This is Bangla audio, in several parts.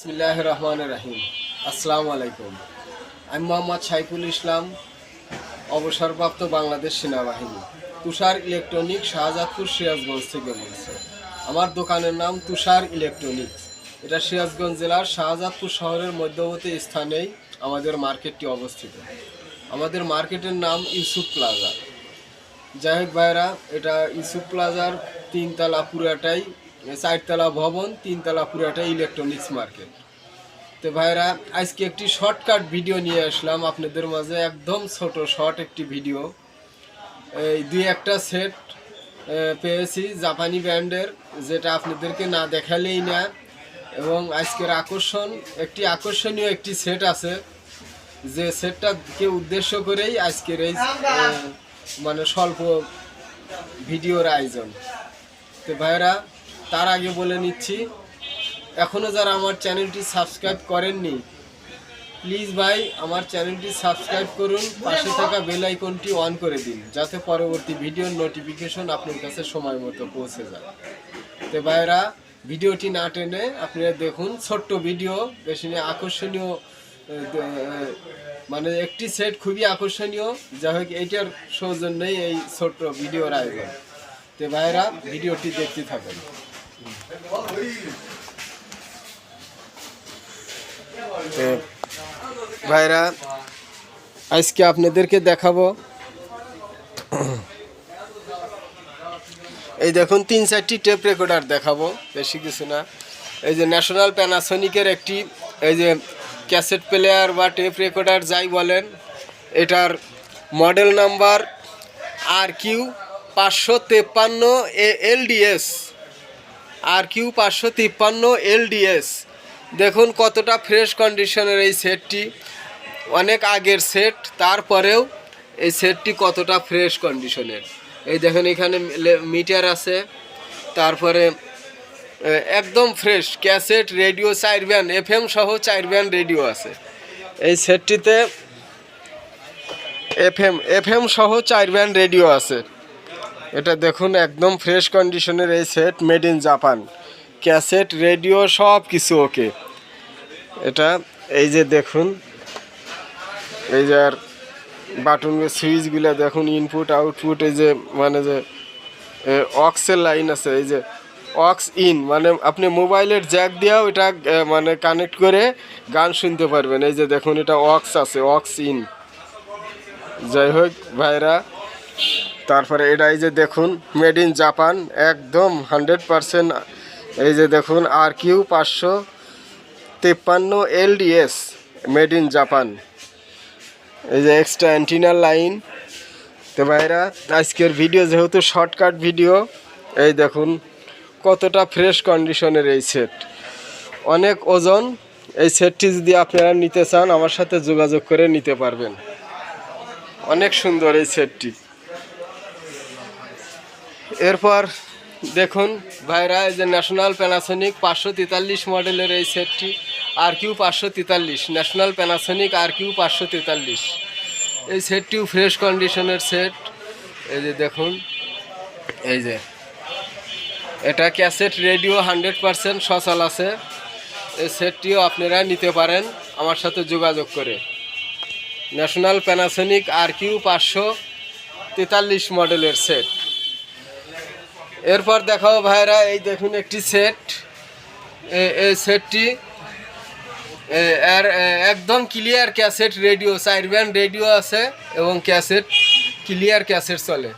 বিসমিল্লাহ রহমান রাহিম আসসালামু আলাইকুম আমি মোহাম্মদ সাইফুল ইসলাম, অবসরপ্রাপ্ত বাংলাদেশ সেনাবাহিনী, তুষার ইলেকট্রনিক শাহজাদপুর সিরাজগঞ্জ থেকে বলছে। আমার দোকানের নাম তুষার ইলেকট্রনিক্স। এটা সিরাজগঞ্জ জেলার শাহজাদপুর শহরের মধ্যবর্তী স্থানেই আমাদের মার্কেটটি অবস্থিত। আমাদের মার্কেটের নাম ইউসুফ প্লাজা। যাই হোক ভাইরা এটা ইউসুফ প্লাজার তিনতলা পুরাটাই চারতলা ভবন, তিনতলা পুরাটাই ইলেকট্রনিক্স মার্কেট তো ভাইরা, আজকে একটি শর্টকাট ভিডিও নিয়ে আসলাম। আপনাদের মাঝে একদম ছোট শর্ট একটি ভিডিও এই দুই একটা সেট পেয়েছি জাপানি ব্র্যান্ডের, যেটা আপনাদেরকে না দেখালেই না। এবং আজকের আকর্ষণ, একটি আকর্ষণীয় একটি সেট আছে। যে সেটটাকে উদ্দেশ্য করেই আজকের এই মানে স্বল্প ভিডিওর আয়োজন। তো ভাইরা তার আগে বলে নিচ্ছি এখনও যারা আমার চ্যানেলটি সাবস্ক্রাইব করেননি, প্লিজ ভাই আমার চ্যানেলটি সাবস্ক্রাইব করুন, পাশে থাকা বেল আইকনটি অন করে দিন, যাতে পরবর্তী ভিডিওর নোটিফিকেশন আপনার কাছে সময় মতো পৌঁছে যায়। তো ভাইরা, ভিডিওটি না টেনে আপনারা দেখুন, ছোট্ট ভিডিও, বেশি আকর্ষণীয় মানে একটি সেট খুবই আকর্ষণীয়। যাই হোক, এইটার সৌজন্যেই এই ছোট্ট ভিডিওর আয়োজন। তো ভাইরা, ভিডিওটি দেখতে থাকেন। তো ভাইরা, আজকে আপনাদেরকে দেখাবো। এই দেখুন, তিন চারটি টেপ রেকর্ডার দেখাবো, বেশি কিছু না। এই যে ন্যাশনাল প্যানাসনিকের একটি, এই যে ক্যাসেট প্লেয়ার বা টেপ রেকর্ডার যাই বলেন, এটার মডেল নাম্বার আর কিউ পাঁচশো তেপ্পান্ন এ এলডিএস আর কিউ পাঁচশো তিপ্পান্ন এলডিএস। দেখুন কতটা ফ্রেশ কন্ডিশনের এই সেটটি অনেক আগের সেট তারপরেও এই সেটটি কতটা ফ্রেশ কন্ডিশনের এই দেখেন এখানে মিটার আছে। তারপরে একদম ফ্রেশ ক্যাসেট রেডিও চার ব্যান্ড এফ এম সহ চার ব্যান্ড রেডিও আছে। এই সেটটিতে এফ এম এফ এম সহ চার ব্যান্ড রেডিও আছে। এটা দেখুন, একদম ফ্রেশ কন্ডিশনের এই set made in Japan cassette radio সব কিছু ওকে এটা এই যে দেখুন, এই যে আর বাটন সুইচগুলো দেখুন ইনপুট আউটপুট এই যে মানে যে অক্সের লাইন আছে, এই যে অক্স ইন মানে আপনি মোবাইলের জ্যাক দিয়েও এটা মানে কানেক্ট করে গান শুনতে পারবেন। এই যে দেখুন, এটা অক্স আছে অক্স ইন যাই হোক, ভাইরা তারপরে এটা এই যে দেখুন মেড ইন জাপান একদম হান্ড্রেড পারসেন্ট এই যে দেখুন আর কিউ পাঁচশো তেপ্পান্ন এলডিএস মেড ইন জাপান এই যে এক্সট্রা অ্যান্টিনার লাইন তো ভাইরা, আজকের ভিডিও যেহেতু শর্টকাট ভিডিও এই দেখুন, কতটা ফ্রেশ কন্ডিশনের এই সেট অনেক ওজন, এই সেটটি যদি আপনারা নিতে চান, আমার সাথে যোগাযোগ করে নিতে পারবেন। অনেক সুন্দর এই সেটটি এরপর দেখুন ভাইরা, এই যে ন্যাশনাল প্যানাসনিক পাঁচশো তেতাল্লিশ মডেলের এই সেটটি আর কিউ পাঁচশো তেতাল্লিশ ন্যাশনাল প্যানাসনিক আর কিউ পাঁচশো তেতাল্লিশ। এই সেটটিও ফ্রেশ কন্ডিশনের সেট এই যে দেখুন, এই যে। এটা ক্যাসেট রেডিও হান্ড্রেড পারসেন্ট সচল আছে। এই সেটটিও আপনারা নিতে পারেন আমার সাথে যোগাযোগ করে। ন্যাশনাল প্যানাসনিক আর কিউ পাঁচশো তেতাল্লিশ মডেলের সেট এরপর দেখাও ভাইরা, এই দেখুন একটি সেট এই সেটটি এর একদম ক্লিয়ার ক্যাসেট রেডিও চার ব্যান্ড রেডিও আছে এবং ক্যাসেট ক্লিয়ার ক্যাসেট চলে।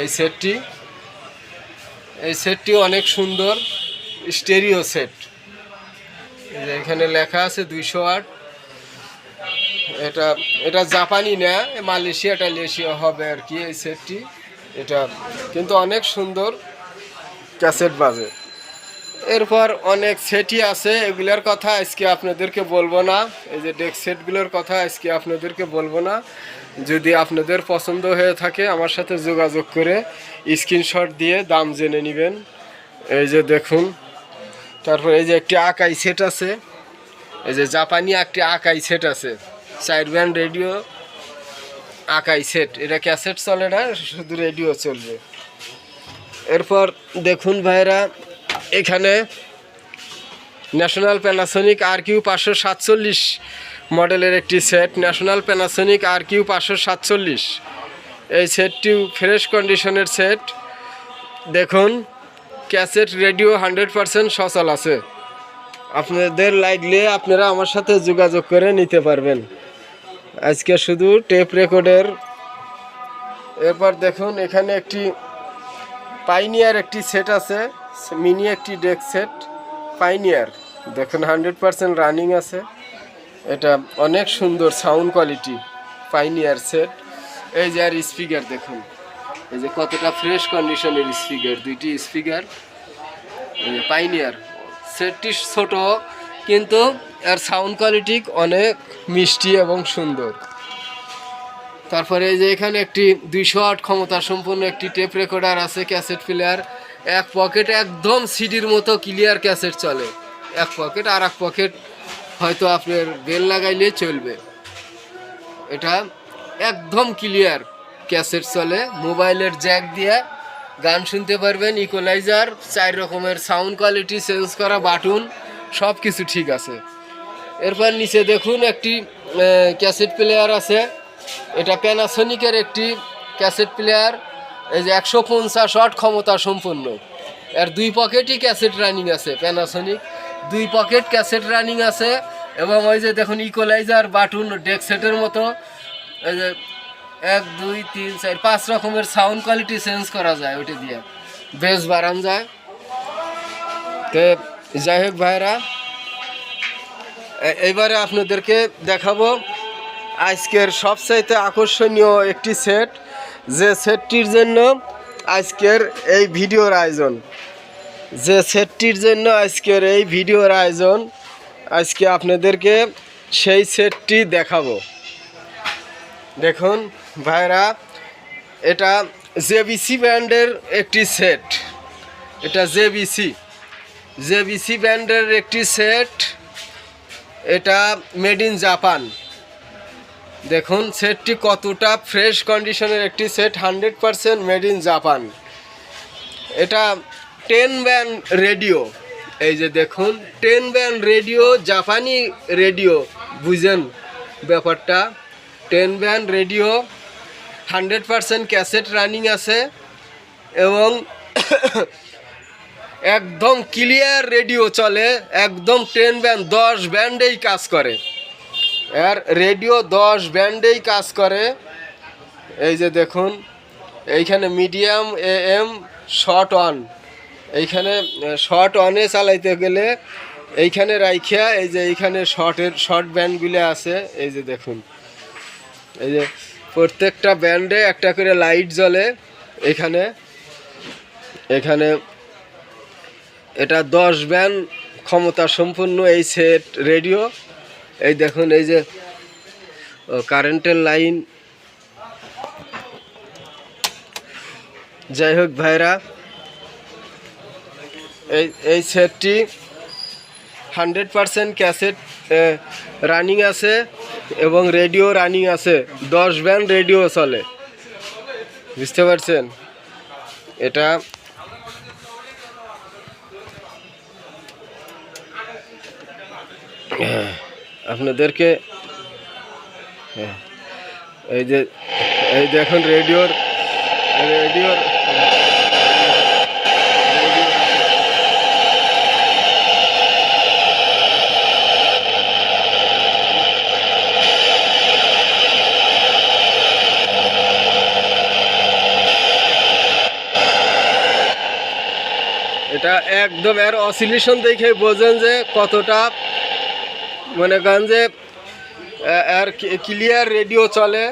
এই সেটটি এই সেটটি অনেক সুন্দর স্টেরিও সেট এখানে লেখা আছে দুইশো আট। এটা এটা জাপানি না মালয়েশিয়া টালেশিয়া হবে আর কি এই সেটটি এটা কিন্তু অনেক সুন্দর ক্যাসেট বাজে। এরপর অনেক সেটই আছে, এগুলোর কথা আজকে আপনাদেরকে বলব না। এই যে ডেক সেটগুলোর কথা আজকে আপনাদেরকে বলব না। যদি আপনাদের পছন্দ হয়ে থাকে আমার সাথে যোগাযোগ করে স্ক্রিনশট দিয়ে দাম জেনে নেবেন। এই যে দেখুন, তারপর এই যে একটি আকাই সেট আছে। এই যে জাপানি একটি আকাই সেট আছে। Side band radio Akai set এটা ক্যাসেট চলে না? শুধু রেডিও চলবে। এরপর দেখুন ভাইরা এখানে ন্যাশনাল প্যানাসোনিক আর কিউ পাঁচশো সাতচল্লিশ মডেলের একটি set National Panasonic R Q পাঁচশো সাতচল্লিশ। এই সেটটি ফ্রেশ কন্ডিশনের সেট দেখুন ক্যাসেট রেডিও হান্ড্রেড পারসেন্ট সচল আছে। আপনাদের লাগলে আপনারা আমার সাথে যোগাযোগ করে নিতে পারবেন। আজকে শুধু টেপ রেকর্ডের এরপর দেখুন, এখানে একটি পাইনিয়ার একটি সেট আছে মিনি একটি ডেক সেট পাইনিয়ার দেখুন হান্ড্রেড পারসেন্ট রানিং আছে। এটা অনেক সুন্দর সাউন্ড কোয়ালিটি পাইনিয়ার সেট এই যে আর স্পিকার দেখুন, এই যে কতটা ফ্রেশ কন্ডিশনের স্পিকার দুইটি স্পিকার পাইনিয়ার সেটটি ছোট, কিন্তু এর সাউন্ড কোয়ালিটি অনেক মিষ্টি এবং সুন্দর। তারপরে এই যে এখানে একটি দুইশো আট ক্ষমতা সম্পন্ন একটি টেপ রেকর্ডার আছে ক্যাসেট প্লেয়ার এক পকেট একদম সিডির মতো ক্লিয়ার ক্যাসেট চলে। এক পকেট আর এক পকেট হয়তো আপনার বেল লাগাইলে চলবে। এটা একদম ক্লিয়ার ক্যাসেট চলে। মোবাইলের জ্যাক দিয়ে গান শুনতে পারবেন ইকোলাইজার চার রকমের সাউন্ড কোয়ালিটি চেঞ্জ করা বাটুন সব কিছু ঠিক আছে। এরপর নিচে দেখুন একটি ক্যাসেট প্লেয়ার আছে। এটা প্যানাসোনিকের একটি ক্যাসেট প্লেয়ার। এই যে একশো পঞ্চাশ ওয়াট ক্ষমতা সম্পন্ন। এর দুই পকেটই ক্যাসেট রানিং আছে প্যানাসোনিক দুই পকেট ক্যাসেট রানিং আছে এবং ওই যে দেখুন ইকোলাইজার বাটুন ডেক সেটের মতো। এই যে এক, দুই, তিন, চার, পাঁচ রকমের সাউন্ড কোয়ালিটি চেঞ্জ করা যায় ওইটা দিয়ে। বেশ বাড়ান যায়। তো যাই হোক ভাইরা এ- এইবারে আপনাদেরকে দেখাবো আজকের সবচাইতে আকর্ষণীয় একটি সেট। যে সেটটির জন্য আজকের এই ভিডিওর আয়োজন। যে সেটটির জন্য আজকের এই ভিডিওর আয়োজন, আজকে আপনাদেরকে সেই সেটটি দেখাবো। দেখুন ভাইরা, এটা জেবিসি ব্র্যান্ডের একটি সেট। এটা জেবিসি। জেবিসি ব্র্যান্ডের একটি সেট। এটা মেড ইন জাপান দেখুন সেটটি কতটা ফ্রেশ কন্ডিশনের একটি set hundred percent made in Japan এটা টেন ব্যান্ড রেডিও এই যে দেখুন টেন ব্যান্ড রেডিও জাপানি রেডিও বুঝেন ব্যাপারটা? Ten band radio hundred percent cassette running আছে এবং একদম ক্লিয়ার রেডিও চলে, একদম টেন ব্যান্ড দশ ব্যান্ডেই কাজ করে। এর রেডিও দশ ব্যান্ডেই কাজ করে। এই যে দেখুন, এইখানে medium A M short one এইখানে শর্ট ওয়ানে চালাইতে গেলে এইখানে রাইখিয়া এই যে এইখানে শর্টের শর্ট ব্যান্ডগুলো আছে, এই যে দেখুন। এই যে প্রত্যেকটা ব্যান্ডে একটা করে লাইট জ্বলে, এখানে এখানে এটা দশ ব্যান্ড, ক্ষমতা সম্পন্ন এই সেট রেডিও এই দেখুন, এই যে কারেন্টের লাইন যাই হোক ভাইরা, এই এই সেটটি হান্ড্রেড পারসেন্ট ক্যাসেট রানিং আছে এবং রেডিও রানিং আছে। দশ ব্যান্ড রেডিও চলে। বুঝতে পারছেন? এটা আপনাদেরকে হ্যাঁ, এই যে এই দেখুন রেডিওর রেডিওর এটা একদম এর অসিলেশন দেখে বোঝেন যে কতটা মনে করেন যে আর ক্লিয়ার রেডিও চলে।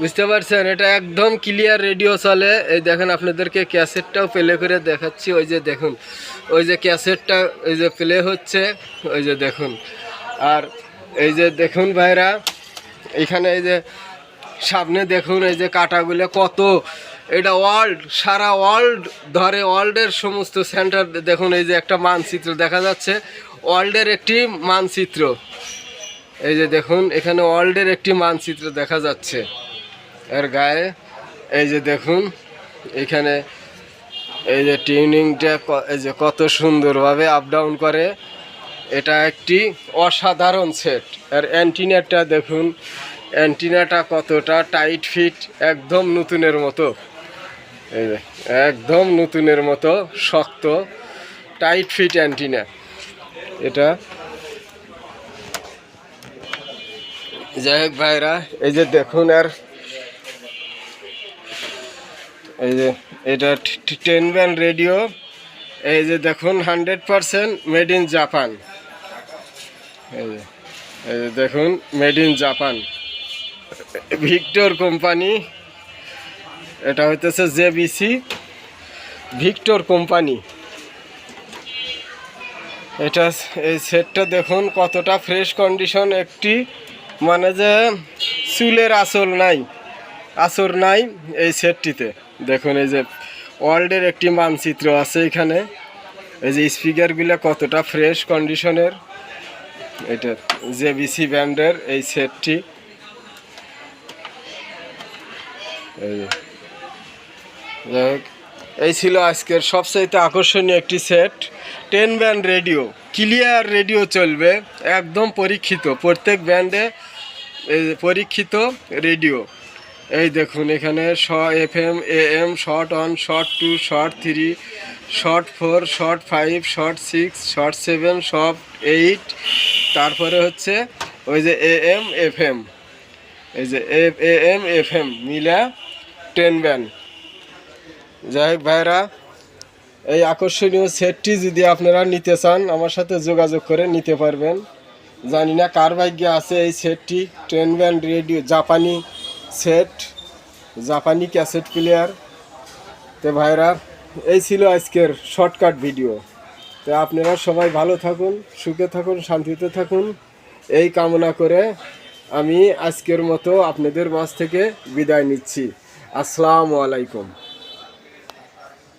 বুঝতে পারছেন? এটা একদম ক্লিয়ার রেডিও চলে। এই দেখেন আপনাদেরকে ক্যাসেটটাও প্লে করে দেখাচ্ছি। ওই যে দেখুন, ওই যে ক্যাসেটটা, ওই যে প্লে হচ্ছে। ওই যে দেখুন। আর এই যে দেখুন ভাইরা, এখানে এই যে সামনে দেখুন, এই যে কাটাগুলো কত। এটা ওয়ার্ল্ড সারা ওয়ার্ল্ড ধরে ওয়ার্ল্ডের সমস্ত সেন্টার দেখুন এই যে একটা মানচিত্র দেখা যাচ্ছে। ওয়ার্ল্ডের একটি মানচিত্র। এই যে দেখুন, এখানে ওয়ার্ল্ডের একটি মানচিত্র দেখা যাচ্ছে। এর গায়ে, এই যে দেখুন, এখানে এই যে টিউনিংটা এই যে কত সুন্দরভাবে আপ ডাউন করে। এটা একটি অসাধারণ সেট আর অ্যান্টিনাটা দেখুন অ্যান্টিনাটা কতটা টাইট ফিট একদম নতুনের মতো। এই যে, একদম নতুনের মতো, শক্ত টাইট ফিট অ্যান্টিনা এটা। যাই হোক ভাইরা, এই যে দেখুন আর এই যে এটা টেন ব্যান্ড রেডিও, এই যে দেখুন hundred percent made in Japan. এই যে এই যে দেখুন made in Japan. Victor company, এটা হইতেছে জেবিসি ভিক্টর কোম্পানি। এটা এই সেটটা দেখুন কতটা ফ্রেশ কন্ডিশন একটি মানে যে চুলের আসল নাই আসর নাই এই সেটটিতে দেখুন এই যে ওয়ার্ল্ডের একটি মানচিত্র আছে এখানে। এই যে স্পিকারগুলো কতটা ফ্রেশ কন্ডিশনের এটা জেবিসি ব্যান্ডের এই সেটটি এই যাই হোক, এই ছিল আজকের সবচাইতে আকর্ষণীয় একটি set ten band radio clear radio চলবে, একদম পরীক্ষিত, প্রত্যেক ব্যান্ডে পরীক্ষিত রেডিও এই দেখুন এখানে শ F M A M short one short two short three short four short five short six short seven short eight তারপরে হচ্ছে ওই যে এ এম এফ এম এই যে এ এম এফ এম মিলা টেন ব্যান্ড যাই হোক ভাইরা, এই আকর্ষণীয় সেটটি যদি আপনারা নিতে চান, আমার সাথে যোগাযোগ করে নিতে পারবেন। জানি না কার ভাগ্যে আছে এই সেটটি, ট্রেন ব্যান্ড রেডিও জাপানি সেট, জাপানি ক্যাসেট প্লেয়ার। তো ভাইরা, এই ছিল আজকের শর্টকাট ভিডিও। তো আপনারা সবাই ভালো থাকুন, সুখে থাকুন, শান্তিতে থাকুন। এই কামনা করে আমি আজকের মতো আপনাদের মাঝ থেকে বিদায় নিচ্ছি। আসসালামু আলাইকুম।